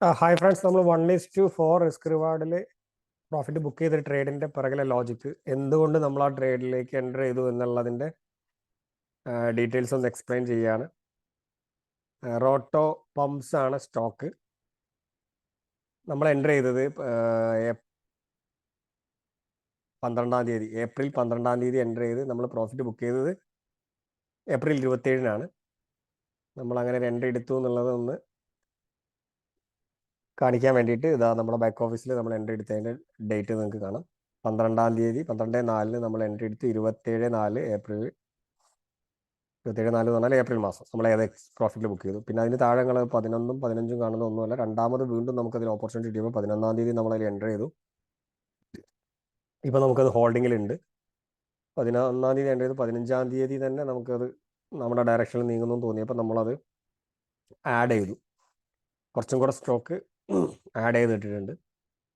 Hi friends നമ്മൾ one is to four risk റിവാർഡിൽ profit book ചെയ്ത ട്രേഡിന്റെ പിറകിലെ ലോജിക്ക് എന്തുകൊണ്ട് നമ്മൾ ആ ട്രേഡിലേക്ക് എന്റർ ചെയ്തു എന്നുള്ളതിന്റെ ഡീറ്റെയിൽസ് ഒന്ന് എക്സ്പ്ലെയിൻ ചെയ്യാണ്. റോട്ടോ പമ്പ്സ് ആണ് സ്റ്റോക്ക് നമ്മൾ എന്റർ ചെയ്തത് പന്ത്രണ്ടാം തീയതി. ഏപ്രിൽ പന്ത്രണ്ടാം തീയതി എന്റർ ചെയ്ത് നമ്മൾ പ്രോഫിറ്റ് ബുക്ക് ചെയ്തത് ഏപ്രിൽ ഇരുപത്തേഴിനാണ് നമ്മൾ അങ്ങനെ രണ്ട് എടുത്തു എന്നുള്ളത് കാണിക്കാൻ വേണ്ടിയിട്ട് ഇതാ നമ്മുടെ ബാക്ക് ഓഫീസിൽ നമ്മൾ എൻട്രി എടുത്തതിന്റെ ഡേറ്റ് നിങ്ങൾക്ക് കാണാം. പന്ത്രണ്ടാം തീയതി പന്ത്രണ്ട് നാലിന് നമ്മൾ എൻട്രി എടുത്ത് ഇരുപത്തേഴ് നാല് ഏപ്രിൽ ഇരുപത്തേഴ് നാല് എന്ന് പറഞ്ഞാൽ ഏപ്രിൽ മാസം. നമ്മൾ ഏത് പ്രോഫിറ്റിൽ ബുക്ക് ചെയ്തു. പിന്നെ അതിന് താഴെ ഞങ്ങൾ പതിനൊന്നും പതിനഞ്ചും കാണുന്ന ഒന്നുമല്ല രണ്ടാമത് വീണ്ടും നമുക്ക് അതിൽ ഓപ്പർച്യൂണിറ്റി കിട്ടിയപ്പോൾ പതിനൊന്നാം തീയതി നമ്മൾ അതിൽ എന്റർ ചെയ്തു. ഇപ്പോൾ നമുക്കത് ഹോൾഡിങ്ങിലുണ്ട് പതിനൊന്നാം തീയതി എന്റർ ചെയ്ത്. പതിനഞ്ചാം തീയതി തന്നെ നമുക്കത് നമ്മുടെ ഡയറക്ഷനിൽ നീങ്ങുന്നു തോന്നിയപ്പോൾ നമ്മളത് ആഡ് ചെയ്തു. കുറച്ചും കൂടെ സ്റ്റോക്ക് ആഡ് ചെയ്ത് ഇട്ടിട്ടുണ്ട്.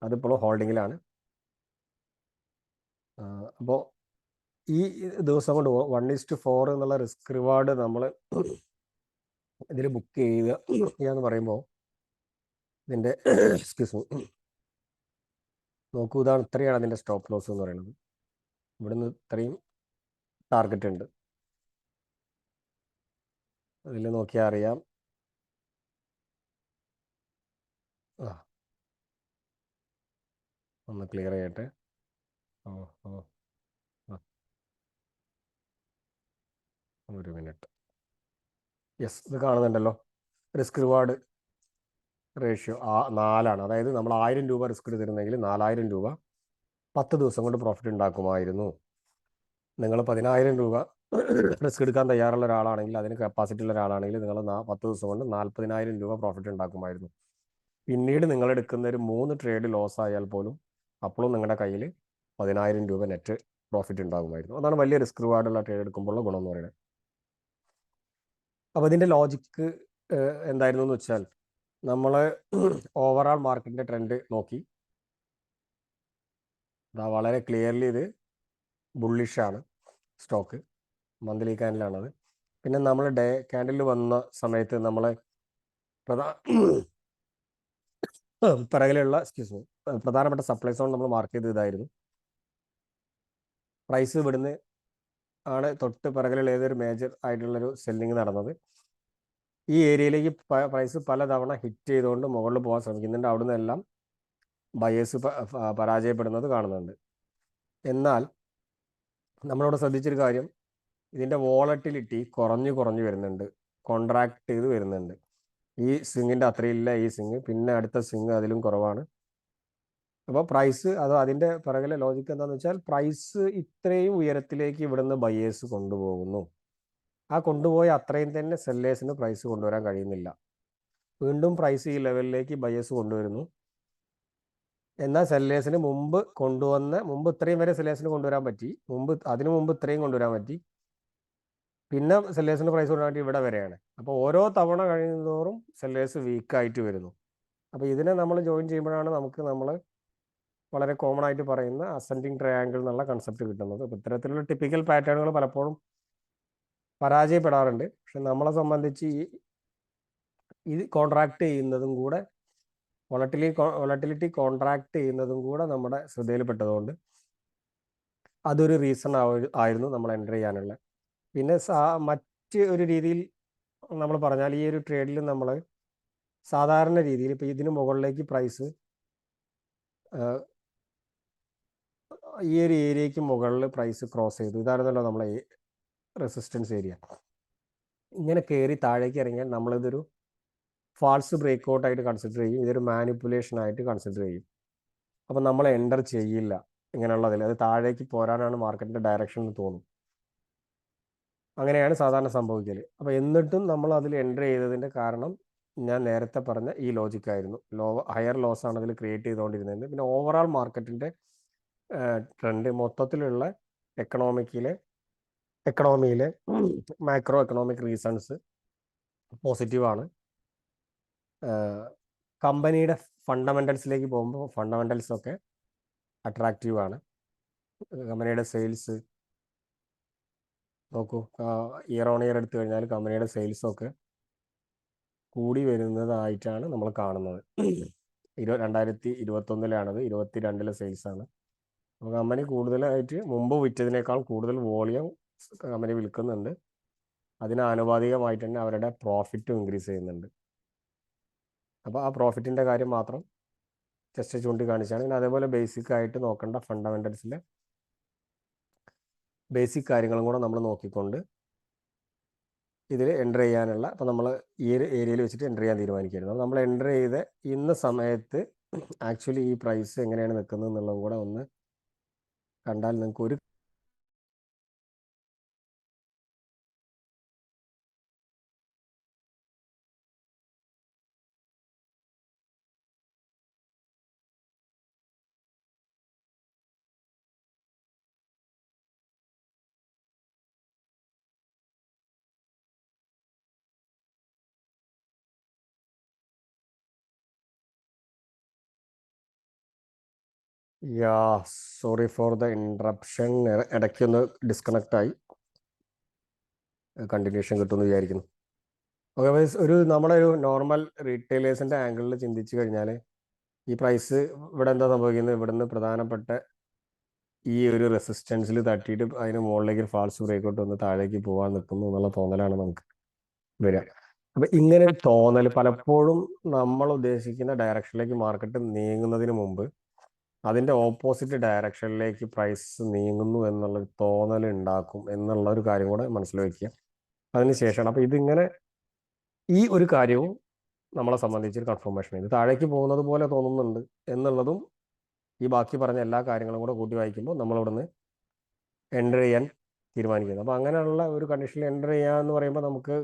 അതിപ്പോൾ ഹോൾഡിങ്ങിലാണ് അപ്പോൾ ഈ ദിവസം കൊണ്ട് വൺ ഈസ്റ്റ് ഫോർ എന്നുള്ള റിസ്ക് റിവാർഡ് നമ്മൾ ഇതിൽ ബുക്ക് ചെയ്യുക എന്ന് പറയുമ്പോൾ ഇതിന്റെ എക്സ്ക്യൂസ് നോക്കൂ ഇതാണ് ഇത്രയാണ് അതിന്റെ സ്റ്റോപ്പ് ലോസ് എന്ന് പറയുന്നത്. ഇവിടുന്ന് ഇത്രയും ടാർഗറ്റ് ഉണ്ട്. അതിൽ നോക്കിയാൽ അറിയാം. ആ. ഒന്ന് ക്ലിയർ ചെയ്യട്ടെ? ഓ ഓ ഒരു മിനിറ്റ്. യെസ് ഇത് കാണുന്നുണ്ടല്ലോ. റിസ്ക് റിവാർഡ് റേഷ്യോ ആ നാലാണ്. അതായത് നമ്മൾ ആയിരം രൂപ റിസ്ക് എടുത്തിരുന്നെങ്കിൽ നാലായിരം രൂപ പത്ത് ദിവസം കൊണ്ട് പ്രോഫിറ്റ് ഉണ്ടാക്കുമായിരുന്നു. നിങ്ങൾ പതിനായിരം രൂപ റിസ്ക് എടുക്കാൻ തയ്യാറുള്ള ഒരാളാണെങ്കിൽ അതിന് കപ്പാസിറ്റി ഉള്ള ഒരാളാണെങ്കിൽ നിങ്ങൾ പത്ത് ദിവസം കൊണ്ട് നാൽപ്പതിനായിരം രൂപ പ്രോഫിറ്റ് ഉണ്ടാക്കുമായിരുന്നു. പിന്നീട് നിങ്ങൾ എടുക്കുന്ന ഒരു മൂന്ന് ട്രേഡ് ലോസ് ആയാൽ പോലും അപ്പോഴും നിങ്ങളുടെ കയ്യിൽ പതിനായിരം രൂപ നെറ്റ് പ്രോഫിറ്റ് ഉണ്ടാകുമായിരുന്നു. അതാണ് വലിയ റിസ്ക് റിവാർഡുള്ള ട്രേഡ് എടുക്കുമ്പോഴുള്ള ഗുണം എന്ന് പറയുന്നത്. അപ്പോൾ ഇതിന്റെ ലോജിക്ക് എന്തായിരുന്നു എന്ന് വെച്ചാൽ നമ്മൾ ഓവറാൾ മാർക്കറ്റിന്റെ ട്രെൻഡ് നോക്കി. അതാ വളരെ ക്ലിയർലി ഇത് ബുള്ളിഷാണ് സ്റ്റോക്ക് മന്ത്ലി ക്യാൻഡിലാണത് പിന്നെ നമ്മൾ ഡേ ക്യാൻഡിൽ വന്ന സമയത്ത് നമ്മൾ പ്രധാന പിറകിലുള്ള എക്സ്ക്യൂസ് പ്രധാനപ്പെട്ട സപ്ലൈ സോൺ നമ്മൾ മാർക്ക് ചെയ്ത് ഇതായിരുന്നു. പ്രൈസ് ഇവിടുന്ന് ആണ് തൊട്ട് പിറകിലുള്ള ഏതൊരു മേജർ ആയിട്ടുള്ളൊരു സെല്ലിങ് നടന്നത്. ഈ ഏരിയയിലേക്ക് പ്രൈസ് പലതവണ ഹിറ്റ് ചെയ്തുകൊണ്ട് മുകളിൽ പോകാൻ ശ്രമിക്കുന്നുണ്ട് അവിടുന്ന് എല്ലാം ബയേഴ്സ് പരാജയപ്പെടുന്നത് കാണുന്നുണ്ട്. എന്നാൽ നമ്മളിവിടെ ശ്രദ്ധിച്ചൊരു കാര്യം. ഇതിന്റെ വോളറ്റിലിറ്റി കുറഞ്ഞു കുറഞ്ഞു വരുന്നുണ്ട്. കോൺട്രാക്ട് ചെയ്ത് വരുന്നുണ്ട്. ഈ സ്വിങ്ങിന്റെ അത്രയില്ല ഈ സിങ്. പിന്നെ അടുത്ത സിങ് അതിലും കുറവാണ്. അപ്പോൾ പ്രൈസ് അത് അതിന്റെ പിറകിലെ ലോജിക് എന്താണെന്ന് വെച്ചാൽ പ്രൈസ് ഇത്രയും ഉയരത്തിലേക്ക് ഇവിടുന്ന് ബയേഴ്സ് കൊണ്ടുപോകുന്നു. ആ കൊണ്ടുപോയ അത്രയും തന്നെ സെല്ലേഴ്സിന് പ്രൈസ് കൊണ്ടുവരാൻ കഴിയുന്നില്ല. വീണ്ടും പ്രൈസ് ഈ ലെവലിലേക്ക് ബയേഴ്സ് കൊണ്ടുവരുന്നു. എന്നാൽ സെല്ലേഴ്സിന് മുമ്പ് കൊണ്ടുവന്ന മുമ്പ് ഇത്രയും വരെ സെല്ലേഴ്സിന് കൊണ്ടുവരാൻ പറ്റി. മുമ്പ് അതിനു മുമ്പ് ഇത്രയും കൊണ്ടുവരാൻ പറ്റി. പിന്നെ സെല്ലേഴ്സിന് പ്രൈസ് കൂടാനായിട്ട് ഇവിടെ വരെയാണ്. അപ്പോൾ ഓരോ തവണ കഴിയുന്നതോറും സെല്ലേഴ്സ് വീക്കായിട്ട് വരുന്നു. അപ്പോൾ ഇതിനെ നമ്മൾ ജോയിൻ ചെയ്യുമ്പോഴാണ് നമുക്ക് നമ്മൾ വളരെ കോമൺ ആയിട്ട് പറയുന്ന അസെൻഡിങ് ട്രയാങ്കിൾ എന്നുള്ള കൺസെപ്റ്റ് കിട്ടുന്നത്. അപ്പോൾ ഇത്തരത്തിലുള്ള ടിപ്പിക്കൽ പാറ്റേണുകൾ പലപ്പോഴും പരാജയപ്പെടാറുണ്ട്. പക്ഷെ നമ്മളെ സംബന്ധിച്ച് ഈ ഇത് കോൺട്രാക്ട് ചെയ്യുന്നതും കൂടെ വൊളട്ടിലി വൊളട്ടിലിറ്റി കോൺട്രാക്ട് ചെയ്യുന്നതും കൂടെ നമ്മുടെ ശ്രദ്ധയിൽപ്പെട്ടതുകൊണ്ട് അതൊരു റീസൺ ആയിരുന്നു നമ്മൾ എന്റർ ചെയ്യാനുള്ള പിന്നെ മറ്റ് ഒരു രീതിയിൽ നമ്മൾ പറഞ്ഞാൽ ഈ ഒരു ട്രേഡിൽ നമ്മൾ സാധാരണ രീതിയിൽ ഇപ്പോൾ ഇതിന് മുകളിലേക്ക് പ്രൈസ് ഈ ഒരു ഏരിയയ്ക്ക് മുകളിൽ പ്രൈസ് ക്രോസ് ചെയ്തു. ഇതായിരുന്നല്ലോ നമ്മളെ റെസിസ്റ്റൻസ് ഏരിയ. ഇങ്ങനെ കയറി താഴേക്ക് ഇറങ്ങിയാൽ നമ്മളിതൊരു ഫാൾസ് ബ്രേക്ക് ഔട്ട് ആയിട്ട് കൺസിഡർ ചെയ്യും. ഇതൊരു മാനിപ്പുലേഷൻ ആയിട്ട് കൺസിഡർ ചെയ്യും. അപ്പം നമ്മൾ എന്റർ ചെയ്യില്ല ഇങ്ങനെയുള്ളതിൽ. അത് താഴേക്ക് പോരാനാണ് മാർക്കറ്റിന്റെ ഡയറക്ഷൻ എന്ന് തോന്നും അങ്ങനെയാണ് സാധാരണ സംഭവിക്കൽ അപ്പോൾ എന്നിട്ടും നമ്മൾ അതിൽ എന്റർ ചെയ്തതിന്റെ കാരണം ഞാൻ നേരത്തെ പറഞ്ഞ ഈ ലോജിക്കായിരുന്നു ലോ ഹയർ ലോസ് ആണ് അതിൽ ക്രിയേറ്റ് ചെയ്തുകൊണ്ടിരുന്നത്. പിന്നെ ഓവറോൾ മാർക്കറ്റിന്റെ ട്രെൻഡ് മൊത്തത്തിലുള്ള എക്കണോമിക്കിലെ എക്കണോമിയിലെ മാക്രോ എക്കണോമിക് റീസൺസ് പോസിറ്റീവാണ് കമ്പനിയുടെ ഫണ്ടമെന്റൽസിലേക്ക് പോകുമ്പോൾ ഫണ്ടമെന്റൽസൊക്കെ അട്രാക്റ്റീവാണ് അട്രാക്റ്റീവ് കമ്പനിയുടെ സെയിൽസ് നോക്കൂ. ഇയർ ഓൺ ഇയർ എടുത്തു കഴിഞ്ഞാൽ കമ്പനിയുടെ സെയിൽസൊക്കെ കൂടി വരുന്നതായിട്ടാണ് നമ്മൾ കാണുന്നത്. ഇരു രണ്ടായിരത്തി ഇരുപത്തൊന്നിലാണത് ഇരുപത്തി രണ്ടിലെ സെയിൽസാണ് അപ്പോൾ കമ്പനി കൂടുതലായിട്ട് മുമ്പ് വിറ്റതിനേക്കാൾ കൂടുതൽ വോളിയം കമ്പനി വിൽക്കുന്നുണ്ട്. അതിന് ആനുപാതികമായിട്ട് തന്നെ അവരുടെ പ്രോഫിറ്റും ഇൻക്രീസ് ചെയ്യുന്നുണ്ട്. അപ്പോൾ ആ പ്രോഫിറ്റിന്റെ കാര്യം മാത്രം ജസ്റ്റ് ചൂണ്ടിക്കാണിച്ചാണ്. പിന്നെ അതേപോലെ ബേസിക് ആയിട്ട് നോക്കേണ്ട ഫണ്ടമെന്റൽസിലെ ബേസിക് കാര്യങ്ങളും കൂടെ നമ്മൾ നോക്കിക്കൊണ്ട് ഇതിൽ എന്റർ ചെയ്യാനുള്ള അപ്പോൾ നമ്മൾ ഈ ഒരു ഏരിയയിൽ വെച്ചിട്ട് എന്റർ ചെയ്യാൻ തീരുമാനിക്കുകയായിരുന്നു നമ്മൾ എന്റർ ചെയ്ത ഇന്ന സമയത്ത് ആക്ച്വലി ഈ പ്രൈസ് എങ്ങനെയാണ് നിൽക്കുന്നത് എന്നുള്ളതും കൂടെ ഒന്ന് കണ്ടാൽ നിങ്ങൾക്ക് ഒരു yeah sorry for the interruption ഇടയ്ക്കൊന്ന് ഡിസ്കണക്റ്റ് ആയി. കണ്ടിന്യൂഷൻ കിട്ടുമെന്ന് വിചാരിക്കുന്നു. ഓക്കെ ഒരു നമ്മുടെ ഒരു നോർമൽ റീറ്റെയിലേഴ്സിന്റെ ആംഗിളിൽ ചിന്തിച്ചു കഴിഞ്ഞാൽ ഈ പ്രൈസ് ഇവിടെ എന്താ സംഭവിക്കുന്നത്? ഇവിടുന്ന് പ്രധാനപ്പെട്ട ഈ ഒരു റെസിസ്റ്റൻസിൽ തട്ടിയിട്ട് അതിന് മുകളിലേക്ക് ഒരു ഫാൾസ് ബ്രേക്കൗട്ട് വന്ന് താഴേക്ക് പോകാൻ നിൽക്കുന്നു എന്നുള്ള തോന്നലാണ് നമുക്ക് വരിക. അപ്പൊ ഇങ്ങനെ തോന്നൽ പലപ്പോഴും നമ്മൾ ഉദ്ദേശിക്കുന്ന ഡയറക്ഷനിലേക്ക് മാർക്കറ്റ് നീങ്ങുന്നതിന് മുമ്പ് അതിന്റെ ഓപ്പോസിറ്റ് ഡയറക്ഷനിലേക്ക് പ്രൈസ് നീങ്ങുന്നു എന്നുള്ള തോന്നൽ ഉണ്ടാക്കും എന്നുള്ള ഒരു കാര്യം കൂടെ മനസ്സിൽ വെക്കുക അതിനുശേഷമാണ് അപ്പൊ ഇതിങ്ങനെ ഈ ഒരു കാര്യവും നമ്മളെ സംബന്ധിച്ച് കൺഫർമേഷൻ ഇത് താഴേക്ക് പോകുന്നത് പോലെ തോന്നുന്നുണ്ട് എന്നുള്ളതും ഈ ബാക്കി പറഞ്ഞ എല്ലാ കാര്യങ്ങളും കൂടെ കൂട്ടി വായിക്കുമ്പോൾ നമ്മളിവിടുന്ന് എന്റർ ചെയ്യാൻ തീരുമാനിക്കുന്നത് അപ്പോൾ അങ്ങനെയുള്ള ഒരു കണ്ടീഷനിൽ എന്റർ ചെയ്യാന്ന് പറയുമ്പോൾ നമുക്ക്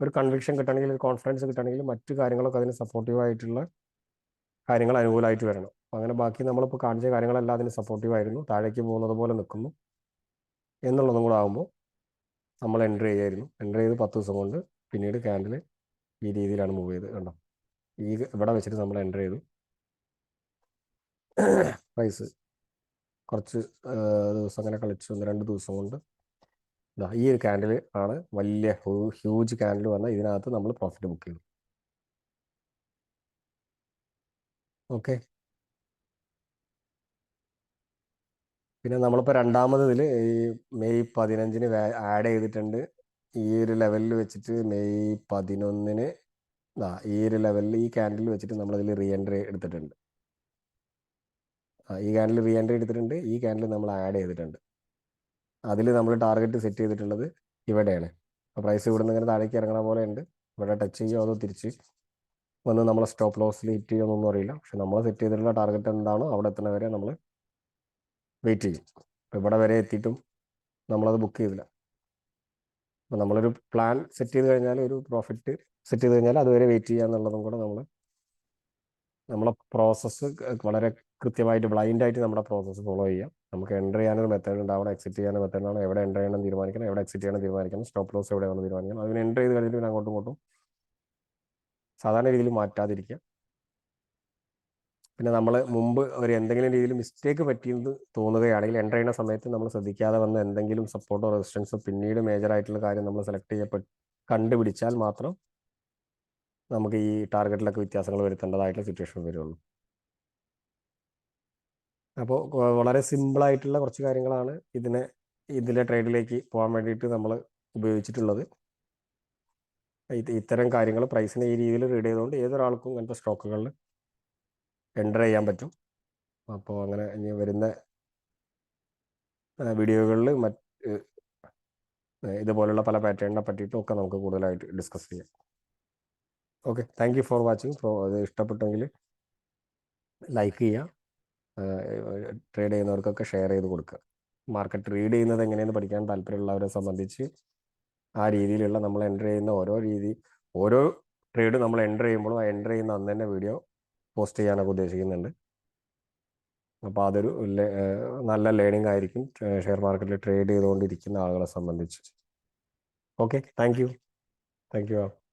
ഒരു കൺവിക്ഷൻ കിട്ടണമെങ്കിൽ ഒരു കോൺഫിഡൻസ് കിട്ടണമെങ്കിൽ മറ്റു കാര്യങ്ങളൊക്കെ അതിന് സപ്പോർട്ടീവായിട്ടുള്ള കാര്യങ്ങൾ അനുകൂലമായിട്ട് വരണം. അപ്പം അങ്ങനെ ബാക്കി നമ്മളിപ്പോൾ കാണിച്ച കാര്യങ്ങളെല്ലാം അതിന് സപ്പോർട്ടീവ് ആയിരുന്നു. താഴേക്ക് പോകുന്നത് പോലെ നിൽക്കുന്നു എന്നുള്ളതും കൂടെ ആകുമ്പോൾ നമ്മൾ എന്റർ ചെയ്യായിരുന്നു. എന്റർ ചെയ്ത് പത്ത് ദിവസം കൊണ്ട് പിന്നീട് ക്യാൻഡിൽ ഈ രീതിയിലാണ് മൂവ് ചെയ്ത് കണ്ടോ? ഈ ഇവിടെ വെച്ചിട്ട് നമ്മൾ എന്റർ ചെയ്തു. പ്രൈസ് കുറച്ച് ദിവസം അങ്ങനെ കളിച്ചു. ഒന്ന് രണ്ട് ദിവസം കൊണ്ട് ഇതാ ഈ ഒരു ക്യാൻഡിൽ ആണ് വലിയ ഹ്യൂജ് ക്യാൻഡിൽ വന്ന ഇതിനകത്ത് നമ്മൾ പ്രോഫിറ്റ് ബുക്ക് ചെയ്തു. ഓക്കെ പിന്നെ നമ്മളിപ്പോൾ രണ്ടാമത് ഇതിൽ ഈ മെയ് പതിനഞ്ചിന് ആഡ് ചെയ്തിട്ടുണ്ട്. ഈ ഒരു ലെവലിൽ വെച്ചിട്ട് മെയ് പതിനൊന്നിന് ആ ഈ ഒരു ലെവലിൽ ഈ ക്യാൻഡിൽ വെച്ചിട്ട് നമ്മളതിൽ റീ എൻട്രി എടുത്തിട്ടുണ്ട് ഈ ക്യാൻഡിൽ റീ എൻട്രി എടുത്തിട്ടുണ്ട്. ഈ ക്യാൻഡിൽ നമ്മൾ ആഡ് ചെയ്തിട്ടുണ്ട്. അതിൽ നമ്മൾ ടാർഗറ്റ് സെറ്റ് ചെയ്തിട്ടുള്ളത് ഇവിടെയാണ്. അപ്പോൾ പ്രൈസ് ഇവിടെ നിന്ന് ഇങ്ങനെ താഴേക്ക് ഇറങ്ങണ പോലെ ഉണ്ട്. ഇവിടെ ടച്ച് ചെയ്യുമോ അതോ തിരിച്ച് വന്ന് നമ്മളെ സ്റ്റോപ്പ് ലോസിൽ ഹിറ്റ് ചെയ്യുമെന്നൊന്നും അറിയില്ല. പക്ഷെ നമ്മൾ സെറ്റ് ചെയ്തിട്ടുള്ള ടാർഗറ്റ് എന്താണോ അവിടെ എത്തുന്നവരെ നമ്മൾ വെയിറ്റ് ചെയ്യും. അപ്പോൾ ഇവിടെ വരെ എത്തിയിട്ടും നമ്മളത് ബുക്ക് ചെയ്തില്ല. അപ്പോൾ നമ്മളൊരു പ്ലാൻ സെറ്റ് ചെയ്ത് കഴിഞ്ഞാൽ ഒരു പ്രോഫിറ്റ് സെറ്റ് ചെയ്ത് കഴിഞ്ഞാൽ അതുവരെ വെയിറ്റ് ചെയ്യുക എന്നുള്ളതും കൂടെ നമ്മൾ നമ്മളെ പ്രോസസ്സ് വളരെ കൃത്യമായിട്ട് ബ്ലൈൻഡ് ആയിട്ട് നമ്മുടെ പ്രോസസ്സ് ഫോളോ ചെയ്യാം നമുക്ക് എന്റർ ചെയ്യാനൊരു മെത്തേഡ് ഉണ്ട്. അവിടെ എക്സിറ്റ് ചെയ്യാൻ മെത്തേഡ് ആണ്. എവിടെ എന്റർ ചെയ്യണം തീരുമാനിക്കണം. എവിടെ എക്സിറ്റ് ചെയ്യണം തീരുമാനിക്കണം. സ്റ്റോപ്പ് ലോസ് എവിടെയാണ് തീരുമാനിക്കണം. അതിന് എന്റർ ചെയ്ത് കഴിഞ്ഞിട്ട് പിന്നെ അങ്ങോട്ടും ഇങ്ങോട്ടും സാധാരണ രീതിയിൽ മാറ്റാതിരിക്കുക. പിന്നെ നമ്മൾ മുമ്പ് ഒരു എന്തെങ്കിലും രീതിയിൽ മിസ്റ്റേക്ക് പറ്റിയെന്ന് തോന്നുകയാണെങ്കിൽ എന്റർ ചെയ്യുന്ന സമയത്ത് നമ്മൾ ശ്രദ്ധിക്കാതെ വന്ന എന്തെങ്കിലും സപ്പോർട്ടോ റെസിസ്റ്റൻസോ പിന്നീട് മേജർ ആയിട്ടുള്ള കാര്യം നമ്മൾ സെലക്ട് ചെയ്യപ്പെട്ട് കണ്ടുപിടിച്ചാൽ മാത്രം നമുക്ക് ഈ ടാർഗറ്റിലൊക്കെ വ്യത്യാസങ്ങൾ വരുത്തേണ്ടതായിട്ടുള്ള സിറ്റുവേഷൻ വരുള്ളൂ. അപ്പോൾ വളരെ സിമ്പിളായിട്ടുള്ള കുറച്ച് കാര്യങ്ങളാണ് ഇതിനെ ഇതിലെ ട്രേഡിലേക്ക് പോകാൻ വേണ്ടിയിട്ട് നമ്മൾ ഉപയോഗിച്ചിട്ടുള്ളത്. ഇത്തരം കാര്യങ്ങൾ പ്രൈസിനെ ഈ രീതിയിൽ റീഡ് ചെയ്തുകൊണ്ട് ഏതൊരാൾക്കും ഇങ്ങനത്തെ സ്റ്റോക്കുകളിൽ എന്റർ ചെയ്യാൻ പറ്റും. അപ്പോൾ അങ്ങനെ ഇനി വരുന്ന വീഡിയോകളിൽ മറ്റ് ഇതുപോലുള്ള പല പാറ്റേണിനെ പറ്റിയിട്ടും ഒക്കെ നമുക്ക് കൂടുതലായിട്ട് ഡിസ്കസ് ചെയ്യാം. Okay thank for watching so അത് ഇഷ്ടപ്പെട്ടെങ്കിൽ ലൈക്ക് ചെയ്യുക. ട്രേഡ് ചെയ്യുന്നവർക്കൊക്കെ ഷെയർ ചെയ്ത് കൊടുക്കുക. മാർക്കറ്റ് റീഡ് ചെയ്യുന്നത് എങ്ങനെയെന്ന് പഠിക്കാൻ താല്പര്യമുള്ളവരെ സംബന്ധിച്ച് ആ രീതിയിലുള്ള നമ്മൾ എന്റർ ചെയ്യുന്ന ഓരോ രീതി ഓരോ ട്രേഡ് നമ്മൾ എന്റർ ചെയ്യുമ്പോഴും ആ എന്റർ ചെയ്യുന്ന അന്ന് തന്നെ വീഡിയോ പോസ്റ്റ് ചെയ്യാനൊക്കെ ഉദ്ദേശിക്കുന്നുണ്ട്. അപ്പോൾ അതൊരു നല്ല ലേണിംഗ് ആയിരിക്കും ഷെയർ മാർക്കറ്റിൽ ട്രേഡ് ചെയ്തുകൊണ്ടിരിക്കുന്ന ആളുകളെ സംബന്ധിച്ച്. Okay thank you. Thank you.